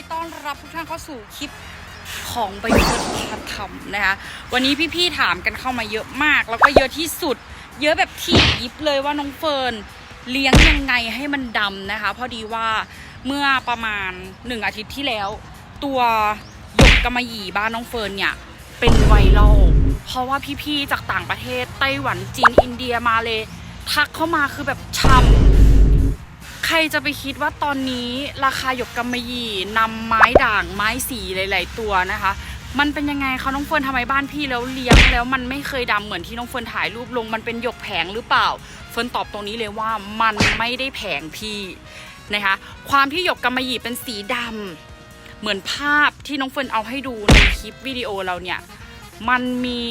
ดีต้อนรับทุกท่านเข้าสู่คลิปของใบเฟิร์นพาทำนะคะ วันนี้พี่ๆถามกันเข้ามาเยอะมาก แล้วก็เยอะที่สุด เยอะแบบที่ยิบเลยว่าน้องเฟิร์นเลี้ยงยังไงให้มันดำนะคะ พอดีว่าเมื่อประมาณหนึ่งอาทิตย์ที่แล้ว ตัวหยกกำมะหยี่บ้านน้องเฟิร์นเนี่ยเป็นไวรัลเพราะว่าพี่ๆจากต่างประเทศไต้หวันจีนอินเดียมาเลยทักเข้ามาคือแบบช่ำ รจะไปคิดว่าตอนนี้ราคาหยกกำมะหยี่นำไม้ด่างไม้สีหลาย ๆ ตัวนะคะ มันเป็นยังไงคะน้องเฟิร์นทำไมบ้านพี่แล้วเลี้ยงแล้วมันไม่เคยดำเหมือนที่น้องเฟิร์นถ่ายรูปลงมันเป็นหยกแผงหรือเปล่า เฟิร์นตอบตรงนี้เลยว่ามันไม่ได้แผงพี่นะคะ ความที่หยกกำมะหยี่เป็นสีดำเหมือนภาพที่น้องเฟิร์นเอาให้ดูในคลิปวิดีโอเราเนี่ยมันมี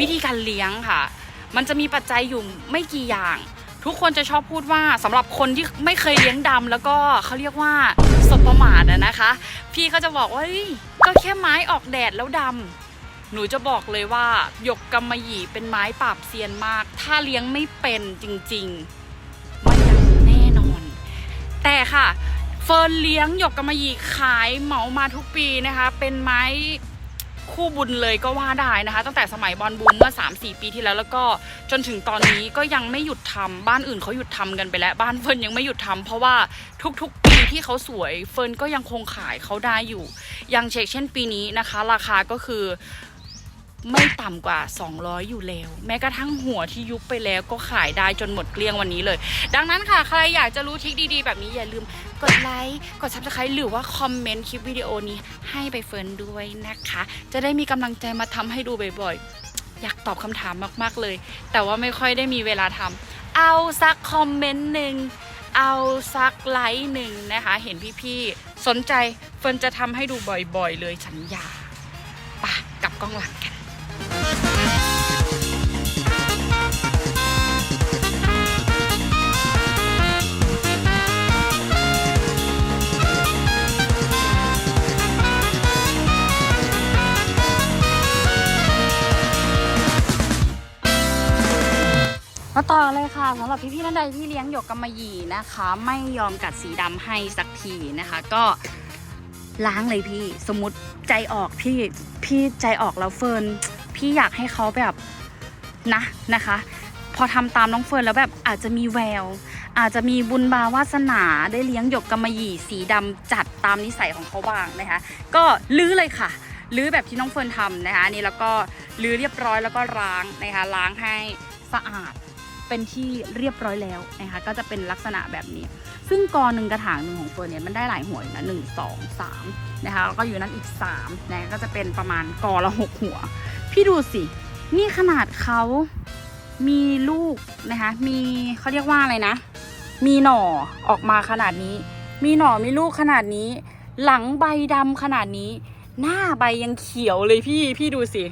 วิธีการเลี้ยงค่ะ มันจะมีปัจจัยอยู่ไม่กี่อย่าง ทุกคนจะชอบพูดว่าสำหรับคนที่ไม่เคยเลี้ยงดำแล้วก็เขาเรียกว่าสบประมาทนะคะ พี่เขาจะบอกว่าก็แค่ไม้ออกแดดแล้วดำหนูจะบอกเลยว่าหยกกำมะหยี่เป็นไม้ปราบเซียนมาก ถ้าเลี้ยงไม่เป็นจริงๆไม่ดำแน่นอน แต่ค่ะเฟิร์นเลี้ยงหยกกำมะหยี่ขายเหมามาทุกปีนะคะ เป็นไม้ คู่บุญเลยก็ว่าได้นะคะ ตั้งแต่สมัยบอลบุญเมื่อ 3-4 ปีที่แล้วแล้วก็จนถึงตอนนี้ก็ยังไม่หยุดทำบ้านอื่นเขาหยุดทำกันไปแล้ว บ้านเฟิร์นยังไม่หยุดทำเพราะว่าทุกๆปีที่เขาสวยเฟิร์นก็ยังคงขายเขาได้อยู่อย่างเช็คเช่นปีนี้นะคะ ราคาก็คือ ไม่ต่ำกว่า 200 อยู่แล้ว แม้กระทั่งหัวที่ยุบไปแล้วก็ขายได้จนหมดเกลี้ยงวันนี้เลย ดังนั้นค่ะ ใครอยากจะรู้ทริคดีๆ แบบนี้อย่าลืมกดไลค์กด subscribe หรือว่าคอมเมนต์คลิปวิดีโอนี้ให้ไปเฟิร์นด้วยนะคะ จะได้มีกำลังใจมาทำให้ดูบ่อยๆ อยากตอบคำถามมากๆเลย แต่ว่าไม่ค่อยได้มีเวลาทำเอาสักคอมเมนต์หนึ่งเอาสักไลค์หนึ่งนะคะ เห็นพี่ๆ สนใจเฟิร์นจะทำให้ดูบ่อยๆ เลยสัญญาปะกลับกล้องหลังกัน มาต่อเลยค่ะสำหรับพี่ๆท่านใดที่เลี้ยงหยกกำมะหยี่นะคะ ไม่ยอมกัดสีดำให้สักทีนะคะ ก็ล้างเลยพี่สมมติใจออกพี่พี่ใจออกแล้วเฟิร์นพี่อยากให้เขาแบบนะนะคะ พอทำตามน้องเฟิร์นแล้วแบบอาจจะมีแวว อาจจะมีบุญบาวาสนาได้เลี้ยงหยกกำมะหยี่สีดำจัดตามนิสัยของเขาบ้างนะคะ ก็ลื้อเลยค่ะลื้อแบบที่น้องเฟิร์นทำนะคะนี่แล้วก็ลื้อเรียบร้อยแล้วก็ล้างนะคะล้างให้สะอาด เป็นที่เรียบร้อยแล้วนะคะก็จะเป็นลักษณะแบบนี้ ซึ่งกอหนึ่งกระถางหนึ่งของเฟิร์นเนี่ยมันได้หลายหัวอยู่นะหนึ่งสองสามนะคะแล้วก็อยู่นั้นอีกสามนะก็จะเป็นประมาณกอละหกหัว พี่ดูสิ นี่ขนาดเขามีลูกนะคะมีเขาเรียกว่าอะไรนะ มีหน่อออกมาขนาดนี้ มีหน่อมีลูกขนาดนี้ หลังใบดำขนาดนี้ หน้าใบยังเขียวเลยพี่พี่ดูสิ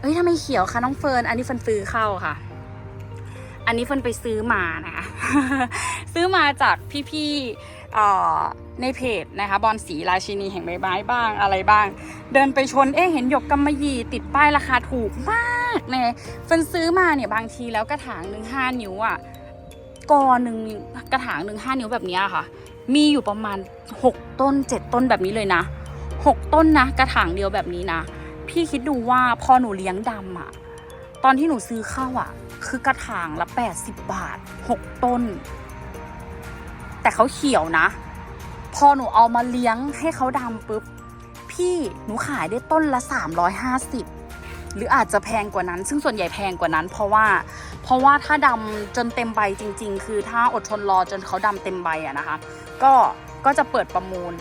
เอ้ยทำไมเขียวคะน้องเฟิร์นอันนี้เฟิร์นซื้อเข้าค่ะ อันนี้เฟินไปซื้อมานะคะ ซื้อมาจากพี่ๆในเพจนะคะ บอลสีราชินีแห่งใบไม้บ้างอะไรบ้าง เดินไปชนเอ๊ะเห็นหยกกำมะหยี่ติดป้ายราคาถูกมากเนี่ยเฟินซื้อมาเนี่ยบางทีแล้วกระถางหนึ่งห้านิ้วอะกอหนึ่งกระถางหนึ่งห้านิ้วแบบนี้ค่ะ มีอยู่ประมาณหกต้นเจ็ดต้นแบบนี้เลยนะหกต้นนะกระถางเดียวแบบนี้นะ พี่คิดดูว่าพอหนูเลี้ยงดำอะตอนที่หนูซื้อเข้าอะ คือกระถางละ 80 บาท 6 ต้น แต่เขาเขียวนะ พอหนูเอามาเลี้ยงให้เขาดำปุ๊บ พี่หนูขายได้ต้นละ 350 หรืออาจจะแพงกว่านั้น ซึ่งส่วนใหญ่แพงกว่านั้น เพราะว่า เพราะว่าถ้าดำจนเต็มใบจริง ๆ คือถ้าอดทนรอจนเขาดำเต็มใบอะนะคะ ก็ก็จะเปิดประมูล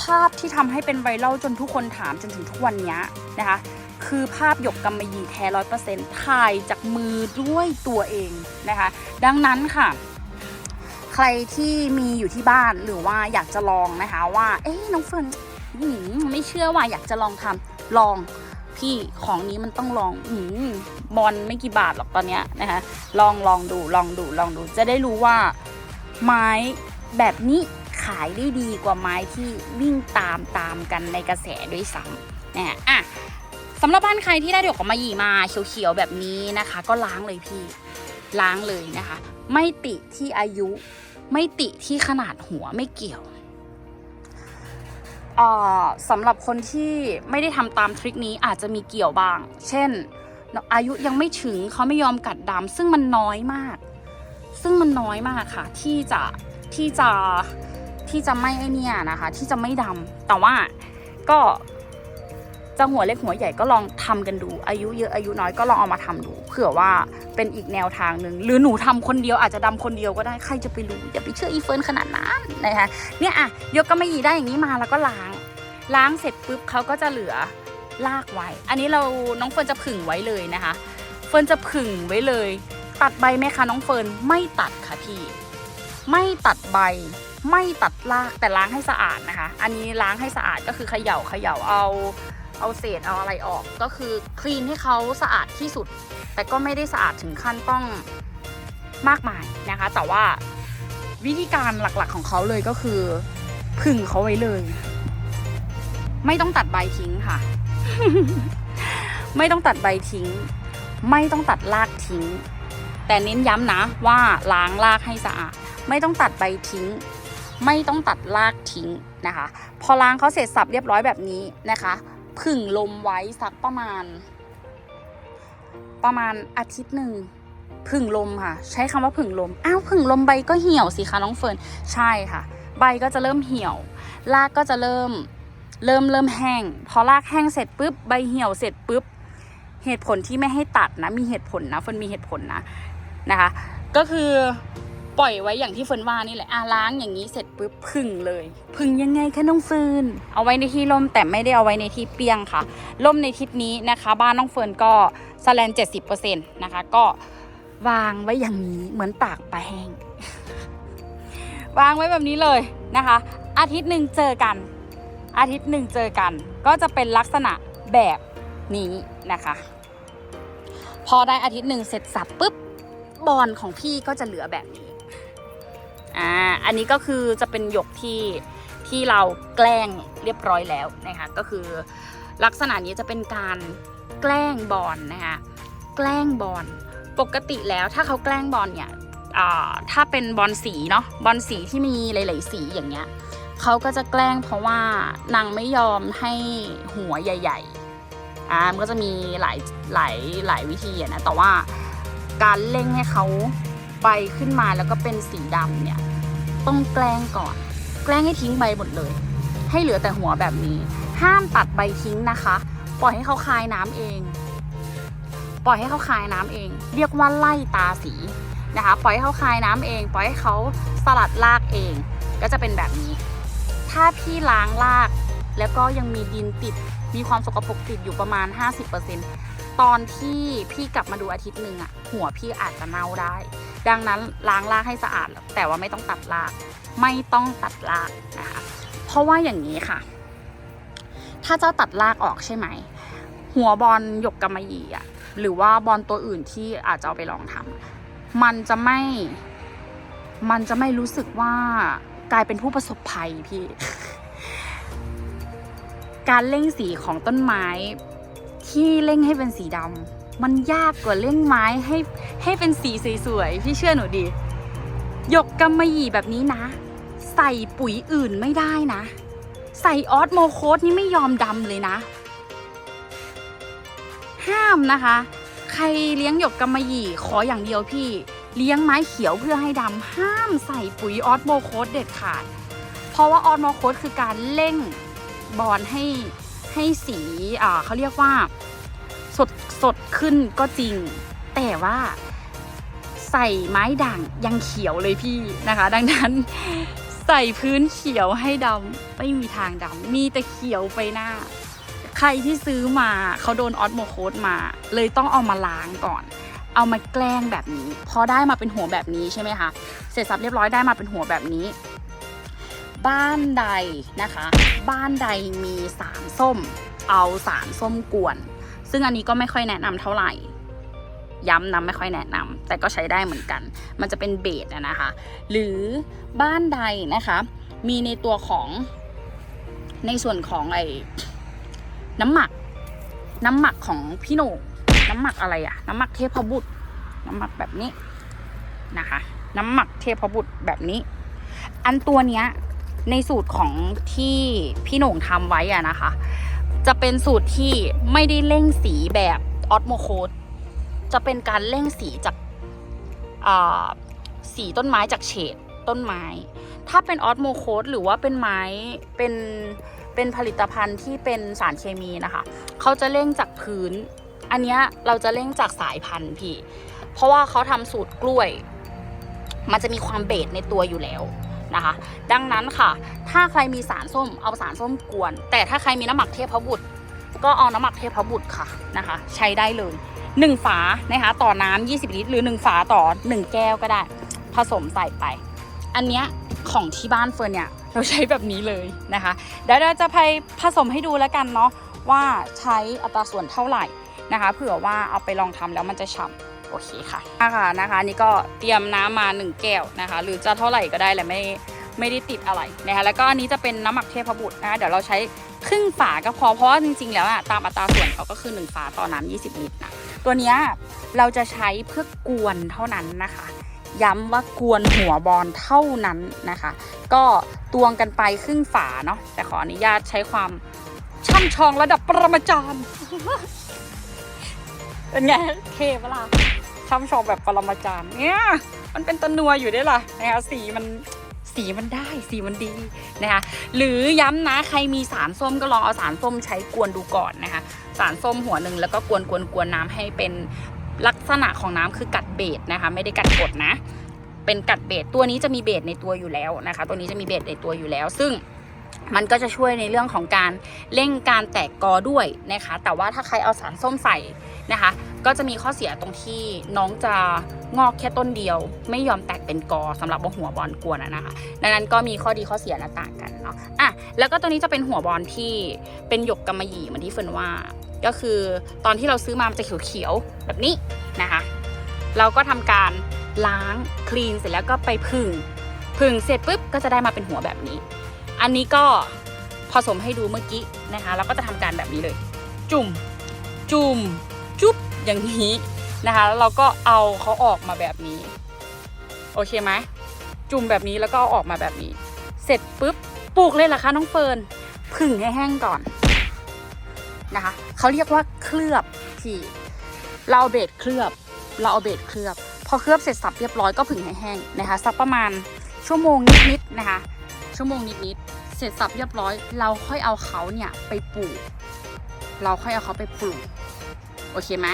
ภาพที่ทำให้เป็นไวรัลจนทุกคนถามจนถึงทุกวันนี้นะคะ คือภาพหยกกำมะหยี่แท้ร้อยเปอร์เซ็นต์ถ่ายจากมือด้วยตัวเองนะคะ ดังนั้นค่ะ ใครที่มีอยู่ที่บ้านหรือว่าอยากจะลองนะคะ ว่า เอ๊ะน้องเฟิร์นอืมไม่เชื่อว่าอยากจะลองทำลองพี่ของนี้มันต้องลองอืมบอลไม่กี่บาทหรอกตอนเนี้ยนะคะ ลองลองดูลองดูลองดู จะได้รู้ว่าไม้แบบนี้ขายได้ดีกว่าไม้ที่วิ่งตามตามกันในกระแสด้วยซ้ำนะอะ สำหรับบ้านใครที่ได้ดอกกมะหยี่มาเขียวๆแบบนี้นะคะ ก็ล้างเลยพี่ล้างเลยนะคะ ไม่ติที่อายุ ไม่ติที่ขนาดหัวไม่เกี่ยวอ่อสำหรับคนที่ไม่ได้ทำตามทริคนี้อาจจะมีเกี่ยวบ้าง เช่น อายุยังไม่ถึงเขาไม่ยอมกัดดำซึ่งมันน้อยมาก ซึ่งมันน้อยมากค่ะ ที่จะที่จะที่จะไม่ไอเนี่ยนะคะ ที่จะไม่ดำแต่ว่าก็ จะหัวเล็กหัวใหญ่ก็ลองทำกันดู อายุเยอะอายุน้อยก็ลองเอามาทำดู เผื่อว่าเป็นอีกแนวทางหนึ่งหรือหนูทำคนเดียวอาจจะดำคนเดียวก็ได้ใครจะไปรู้อย่าไปเชื่ออีเฟิร์นขนาดนั้นนะคะเนี่ยอะยกกำมะหยี่ได้อย่างนี้มาแล้วก็ล้าง ล้างเสร็จปุ๊บเขาก็จะเหลือลากไว้ อันนี้เราน้องเฟิร์นจะผึ่งไว้เลยนะคะ เฟิร์นจะผึ่งไว้เลย ตัดใบไหมคะน้องเฟิร์นไม่ตัดค่ะพี่ ไม่ตัดใบไม่ตัดรากแต่ล้างให้สะอาดนะคะ อันนี้ล้างให้สะอาดก็คือเขย่าเขย่าเอา เอาเศษเอาอะไรออกก็คือคลีนให้เขาสะอาดที่สุด แต่ก็ไม่ได้สะอาดถึงขั้นต้องมากมายนะคะ แต่ว่าวิธีการหลักๆของเขาเลยก็คือผึ่งเขาไว้เลย ไม่ต้องตัดใบทิ้งค่ะ ไม่ต้องตัดใบทิ้ง ไม่ต้องตัดรากทิ้ง แต่เน้นย้ำนะว่าล้างรากให้สะอาด ไม่ต้องตัดใบทิ้ง ไม่ต้องตัดรากทิ้งนะคะ พอล้างเขาเสร็จสับเรียบร้อยแบบนี้นะคะ ผึ่งลมไว้สักประมาณ ประมาณอาทิตย์หนึ่งผึ่งลมค่ะ ใช้คำว่าผึ่งลมอ้าวผึ่งลมใบก็เหี่ยวสิคะน้องเฟิร์นใช่ค่ะ ใบก็จะเริ่มเหี่ยว รากก็จะเริ่มเริ่มเริ่มแห้ง พอรากแห้งเสร็จปุ๊บใบเหี่ยวเสร็จปุ๊บเหตุผลที่ไม่ให้ตัดนะมีเหตุผลนะเฟิร์นมีเหตุผลนะนะคะ ก็คือ ปล่อยไว้อย่างที่เฟิร์นว่านี่แหละอะล้างอย่างนี้เสร็จปุ๊บผึ่งเลยผึ่งยังไงคะน้องเฟิร์นเอาไว้ในที่ร่มแต่ไม่ได้เอาไว้ในที่เปียงค่ะร่มในทิศนี้นะคะ บ้านน้องเฟิร์นก็สแลนเจ็ดสิบเปอร์เซ็นต์นะคะ ก็วางไว้อย่างนี้เหมือนตากปลาแห้งวางไว้แบบนี้เลยนะคะ อาทิตย์หนึ่งเจอกัน อาทิตย์หนึ่งเจอกัน ก็จะเป็นลักษณะแบบนี้นะคะ พอได้อาทิตย์หนึ่งเสร็จสับปุ๊บบอลของพี่ก็จะเหลือแบบนี้ อ่าอันนี้ก็คือจะเป็นหยกที่ที่เราแกล้งเรียบร้อยแล้วนะคะก็คือลักษณะนี้จะเป็นการแกล้งบอลนะคะแกล้งบอลปกติแล้วถ้าเขาแกล้งบอลเนี่ยถ้าเป็นบอลสีเนาะบอลสีที่มีหลาย ๆ สีอย่างเงี้ยเขาก็จะแกล้งเพราะว่านางไม่ยอมให้หัวใหญ่ ๆอ่ามันก็จะมีหลายหลายหลายวิธีอะนะแต่ว่าการเร่งให้เขา ใบขึ้นมาแล้วก็เป็นสีดำเนี่ย ต้องแกล้งก่อน แกล้งให้ทิ้งใบหมดเลย ให้เหลือแต่หัวแบบนี้ ห้ามตัดใบทิ้งนะคะ ปล่อยให้เขาคายน้ำเอง ปล่อยให้เขาคายน้ำเอง เรียกว่าไล่ตาสีนะคะ ปล่อยให้เขาคายน้ำเอง ปล่อยให้เขาสลัดรากเอง ก็จะเป็นแบบนี้ ถ้าพี่ล้างราก แล้วก็ยังมีดินติด มีความสกปรกติดอยู่ประมาณ 50%ตอนที่พี่กลับมาดูอาทิตย์หนึ่งอะหัวพี่อาจจะเน่าได้ ดังนั้นล้างรากให้สะอาด แต่ว่าไม่ต้องตัดราก ไม่ต้องตัดรากนะคะ เพราะว่าอย่างนี้ค่ะ ถ้าเจ้าตัดรากออกใช่ไหม หัวบอลหยกกำมะหยี่อะหรือว่าบอลตัวอื่นที่อาจจะเอาไปลองทำมันจะไม่ มันจะไม่รู้สึกว่ากลายเป็นผู้ประสบภัยพี่ การเร่งสีของต้นไม้ที่เร่งให้เป็นสีดำ มันยากกว่าเร่งไม้ให้ให้เป็นสีสวยๆ พี่เชื่อหนูดิหยกกำมะหยี่แบบนี้นะ ใส่ปุ๋ยอื่นไม่ได้นะ ใส่ออสโมโคสนี่ไม่ยอมดำเลยนะ ห้ามนะคะ ใครเลี้ยงหยกกำมะหยี่ขออย่างเดียวพี่ เลี้ยงไม้เขียวเพื่อให้ดำห้ามใส่ปุ๋ยออสโมโคสเด็ดขาด เพราะว่าออสโมโคสคือการเร่งบอลให้ให้สีเขาเรียกว่า สดสดขึ้นก็จริง แต่ว่าใส่ไม้ด่างยังเขียวเลยพี่นะคะ ดังนั้นใส่พื้นเขียวให้ดำไม่มีทางดำมีแต่เขียวไปหน้า ใครที่ซื้อมาเขาโดนออสโมโคสมา เลยต้องเอามาล้างก่อน เอามาแกล้งแบบนี้ พอได้มาเป็นหัวแบบนี้ใช่ไหมคะเสร็จสับเรียบร้อยได้มาเป็นหัวแบบนี้ บ้านใดนะคะ บ้านใดมีสารส้ม เอาสารส้มกวน ซึ่งอันนี้ก็ไม่ค่อยแนะนำเท่าไหร่ ย้ำนะไม่ค่อยแนะนำแต่ก็ใช้ได้เหมือนกัน มันจะเป็นเบสอะนะคะ หรือบ้านใดนะคะ มีในตัวของในส่วนของไอ้น้ำหมัก น้ำหมักของพี่โหน่งน้ำหมักอะไรอะน้ำหมักเทพบุตร น้ำหมักแบบนี้นะคะ น้ำหมักเทพบุตรแบบนี้ อันตัวเนี้ยในสูตรของที่พี่โหน่งทำไว้อะนะคะ จะเป็นสูตรที่ไม่ได้เร่งสีแบบออสโมโคดจะเป็นการเร่งสีจากสีต้นไม้จากเฉดต้นไม้ ถ้าเป็นออสโมโคดหรือว่าเป็นไม้เป็นเป็นผลิตภัณฑ์ที่เป็นสารเคมีนะคะ เขาจะเร่งจากพื้น อันนี้เราจะเร่งจากสายพันธุ์พี่ เพราะว่าเขาทำสูตรกล้วย มันจะมีความเบสในตัวอยู่แล้ว นะคะ ดังนั้นค่ะ ถ้าใครมีสารส้มเอาสารส้มกวน แต่ถ้าใครมีน้ำหมักเทพบุตร ก็เอาน้ำหมักเทพบุตรค่ะนะคะ ใช้ได้เลย 1 ฝานะคะต่อน้ำ20 ลิตร หรือ 1 ฝาต่อ 1 แก้วก็ได้ ผสมใส่ไป อันเนี้ยของที่บ้านเฟิร์นเนี่ยเราใช้แบบนี้เลยนะคะเดี๋ยวเราจะไปผสมให้ดูแล้วกันเนาะว่าใช้อัตราส่วนเท่าไหร่นะคะเผื่อว่าเอาไปลองทำแล้วมันจะฉ่ำ โอเคค่ะนะคะนะคะนี่ก็เตรียมน้ำมา 1 แก้วนะคะ หรือจะเท่าไหร่ก็ได้แหละไม่ไม่ได้ติดอะไรนะคะแล้วก็อันนี้จะเป็นน้ำหมักเทพบุตรนะคะเดี๋ยวเราใช้ครึ่งฝาก็พอเพราะว่าจริงๆ แล้วอะตามอัตราส่วนเขาก็คือ 1 ฝาต่อน้ำ20 ลิตรนะตัวนี้เราจะใช้เพื่อกวนเท่านั้นนะคะ ย้ำว่ากวนหัวบอลเท่านั้นนะคะ ก็ตวงกันไปครึ่งฝาเนาะแต่ขออนุญาตใช้ความช่ำชองระดับปรมาจารย์เป็นไงเทปะล่ะ ช่ำชองแบบปรมาจารย์เนี่ยมันเป็นตะนัวอยู่ได้วยล่ะนะคะสีมันสีมันได้สีมันดีนะคะหรือย้ำนะใครมีสารส้มก็ลองเอาสารส้มใช้กวนดูก่อนนะคะสารส้มหัวหนึ่งแล้วก็กวนกวนกวนน้ำให้เป็นลักษณะของน้ำคือกัดเบสนะคะ ไม่ได้กัดกดนะ เป็นกัดเบสตัวนี้จะมีเบสในตัวอยู่แล้วนะคะ ตัวนี้จะมีเบสในตัวอยู่แล้ว ซึ่งมันก็จะช่วยในเรื่องของการเร่งการแตกกอด้วยนะคะ แต่ว่าถ้าใครเอาสารส้มใส่ นะคะ ก็จะมีข้อเสียตรงที่น้องจะงอกแค่ต้นเดียว ไม่ยอมแตกเป็นกอสำหรับว่าหัวบอลกวนอะนะคะ ดังนั้นก็มีข้อดีข้อเสียและต่างกันเนาะอะแล้วก็ตัวนี้จะเป็นหัวบอลที่เป็นหยกกำมะหยี่เหมือนที่เฟิร์นว่า ก็คือตอนที่เราซื้อมามันจะเขียวๆแบบนี้นะคะ เราก็ทำการล้างคลีนเสร็จแล้วก็ไปผึ่งผึ่งเสร็จปุ๊บก็จะได้มาเป็นหัวแบบนี้ อันนี้ก็ผสมให้ดูเมื่อกี้นะคะ แล้วก็จะทำการแบบนี้เลย จุ่ม จุ่ม จุ๊บอย่างนี้นะคะ แล้วเราก็เอาเขาออกมาแบบนี้ โอเคไหมจุ่มแบบนี้แล้วก็เอาออกมาแบบนี้ เสร็จปุ๊บปลูกเลยเหรอคะน้องเฟิร์นผึ่งให้แห้งก่อนนะคะเขาเรียกว่าเคลือบที่เราเบสเคลือบเราเอาเบสเคลือบ พอเคลือบเสร็จสับเรียบร้อยก็ผึ่งให้แห้งนะคะสักประมาณชั่วโมงนิดๆนะคะ ชั่วโมงนิดๆเสร็จสับเรียบร้อย เราค่อยเอาเขาเนี่ยไปปลูก เราค่อยเอาเขาไปปลูก โอเคไหม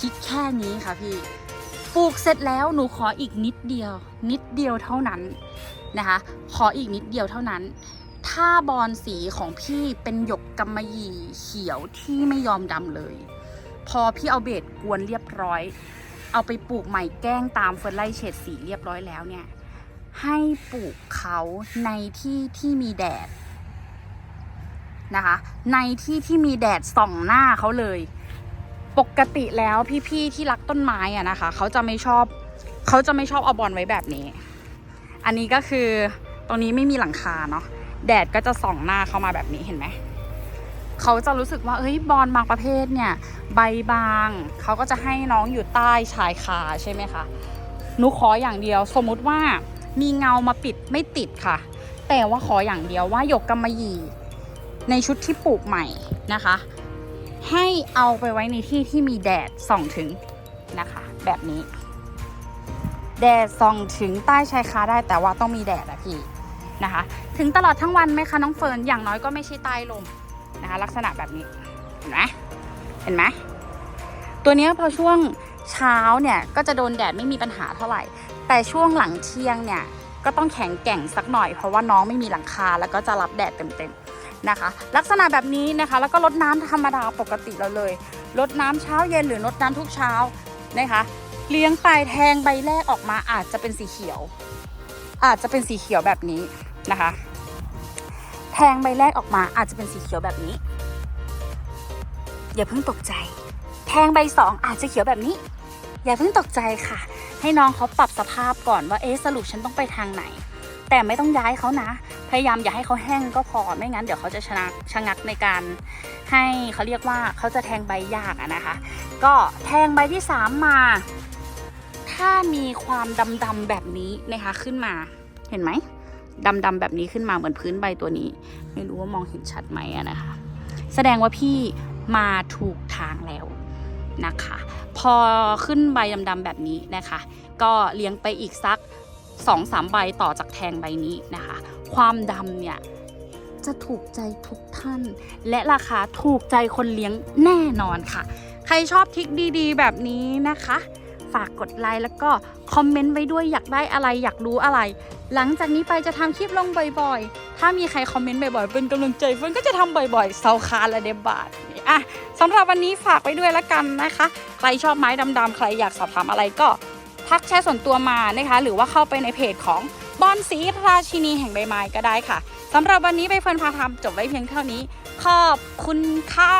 คิดแค่นี้ค่ะพี่ปลูกเสร็จแล้วหนูขออีกนิดเดียว นิดเดียวเท่านั้นนะคะ ขออีกนิดเดียวเท่านั้น ถ้าบอลสีของพี่เป็นหยกกำมะหยี่เขียวที่ไม่ยอมดำเลย พอพี่เอาเบสกวนเรียบร้อย เอาไปปลูกใหม่แกล้งตามเฟอร์ไลเฉดสีเรียบร้อยแล้วเนี่ย ให้ปลูกเขาในที่ที่มีแดดนะคะ ในที่ที่มีแดดส่องหน้าเขาเลย ปกติแล้วพี่ๆที่รักต้นไม้อะนะคะเขาจะไม่ชอบเขาจะไม่ชอบเอาบอลไว้แบบนี้ อันนี้ก็คือตรงนี้ไม่มีหลังคาเนาะแดดก็จะส่องหน้าเข้ามาแบบนี้เห็นไหมเขาจะรู้สึกว่าเอ้ยบอลบางประเภทเนี่ย ใบบางเขาก็จะให้น้องอยู่ใต้ชายคาใช่ไหมคะหนูขออย่างเดียว สมมุติว่ามีเงามาปิดไม่ติดค่ะ แต่ว่าขออย่างเดียวว่าหยกกำมะหยี่ในชุดที่ปลูกใหม่นะคะ ให้เอาไปไว้ในที่ที่มีแดดส่องถึงนะคะ แบบนี้ แดดส่องถึงใต้ชายคาได้แต่ว่าต้องมีแดดอะพี่นะคะ ถึงตลอดทั้งวันไหมคะน้องเฟิร์นอย่างน้อยก็ไม่ใช่ใต้ลมนะคะ ลักษณะแบบนี้เห็นไหมเห็นไหมตัวนี้พอช่วงเช้าเนี่ยก็จะโดนแดดไม่มีปัญหาเท่าไหร่ แต่ช่วงหลังเที่ยงเนี่ยก็ต้องแข็งแกร่งสักหน่อยเพราะว่าน้องไม่มีหลังคาแล้วก็จะรับแดดเต็มๆ นะคะ ลักษณะแบบนี้นะคะ แล้วก็ลดน้ำธรรมดาปกติเราเลยลดน้ำเช้าเย็นหรือลดน้ำทุกเช้านะคะ เลี้ยงไปแทงใบแรกออกมาอาจจะเป็นสีเขียว อาจจะเป็นสีเขียวแบบนี้นะคะ แทงใบแรกออกมาอาจจะเป็นสีเขียวแบบนี้ อย่าเพิ่งตกใจ แทงใบสองอาจจะเขียวแบบนี้ อย่าเพิ่งตกใจค่ะ ให้น้องเขาปรับสภาพก่อนว่าเอ๊ะสรุปฉันต้องไปทางไหน แต่ไม่ต้องย้ายเขานะ พยายามอย่าให้เขาแห้งก็พอไม่งั้นเดี๋ยวเขาจะชนะชะงักในการให้เขาเรียกว่าเขาจะแทงใบยากอะนะคะ ก็แทงใบที่สามมา ถ้ามีความดำๆแบบนี้นะคะขึ้นมาเห็นไหมดำๆแบบนี้ขึ้นมาเหมือนพื้นใบตัวนี้ ไม่รู้ว่ามองเห็นชัดไหมอะนะคะ แสดงว่าพี่มาถูกทางแล้วนะคะ พอขึ้นใบดำๆแบบนี้นะคะ ก็เลี้ยงไปอีกสัก 2อสามใบต่อจากแทงใบนี้นะคะ ความดำเนี่ยจะถูกใจทุกท่าน และราคาถูกใจคนเลี้ยงแน่นอนค่ะ ใครชอบทริคดีๆ แบบนี้นะคะ ฝากกดไลค์แล้วก็คอมเมนต์ไว้ด้วยอยากได้อะไรอยากรู้อะไร หลังจากนี้ไปจะทำคลิปลงบ่อยๆ ถ้ามีใครคอมเมนต์บ่อยๆ เป็นกำลังใจเฟิร์นก็จะทำบ่อยๆเซาคาและเดบบาทอะสำหรับวันนี้ฝากไว้ด้วยละกันนะคะ ใครชอบไม้ดำๆใครอยากสอบถามอะไรก็ ทักแชทส่วนตัวมานะคะ หรือว่าเข้าไปในเพจของบอนสีราชินีแห่งใบไม้ก็ได้ค่ะสำหรับวันนี้ใบเฟิร์นพาทำจบไว้เพียงเท่านี้ ขอบคุณค่ะ